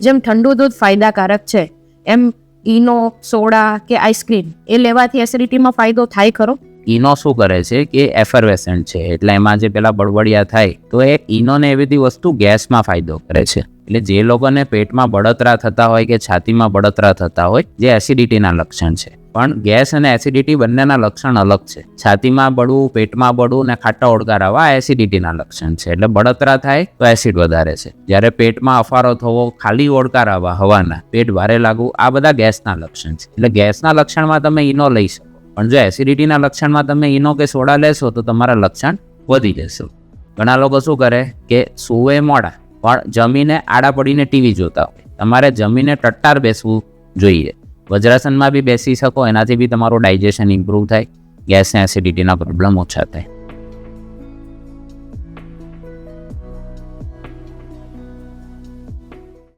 જેમ ઠંડુ દૂધ ફાયદાકારક છે, એમ ઇનો સોડા કે આઈસ્ક્રીમ એ લેવાથી એસિડિટીમાં ફાયદો થાય ખરો? ઈનો શું કરે છે કે એફરવેસન્ટ છે? એટલે એમાં જે પેલા બળબડિયા થાય, તો એ ઈનોને એવી બધી વસ્તુ ગેસમાં ફાયદો કરે છે. એટલે જે લોકોને પેટમાં બળતરા થતા હોય કે છાતીમાં બળતરા થતા હોય, જે એસિડિટીના લક્ષણ છે. પણ ગેસ અને એસિડિટી બંનેના લક્ષણ અલગ છે. છાતીમાં બળવું, પેટમાં બળવું ને ખાટા ઓળકાર આવવા એસિડિટીના લક્ષણ છે. એટલે બળતરા થાય તો એસિડ વધારે છે. જ્યારે પેટમાં અફારો થવો, ખાલી ઓળકાર આવવા, હવાના, પેટ ભારે લાગવું, આ બધા ગેસના લક્ષણ છે. એટલે ગેસના લક્ષણમાં તમે ઈનો લઈ શકો. પણ જો એસિડિટીના લક્ષણમાં તમે ઈનો કે સોડા લેશો તો તમારા લક્ષણ વધી જશે. ઘણા લોકો શું કરે કે સુવે મોડા, પણ જમીને આડા પડીને ટીવી જોતા હોય. તમારે જમીને ટટ્ટાર બેસવું જોઈએ. વજ્રાસનમાં બી બેસી શકો, એનાથી બી તમારું ડાયજેશન ઇમ્પ્રૂવ થાય ગેસ એસિડિટીના પ્રોબ્લેમ ઓછા થાય.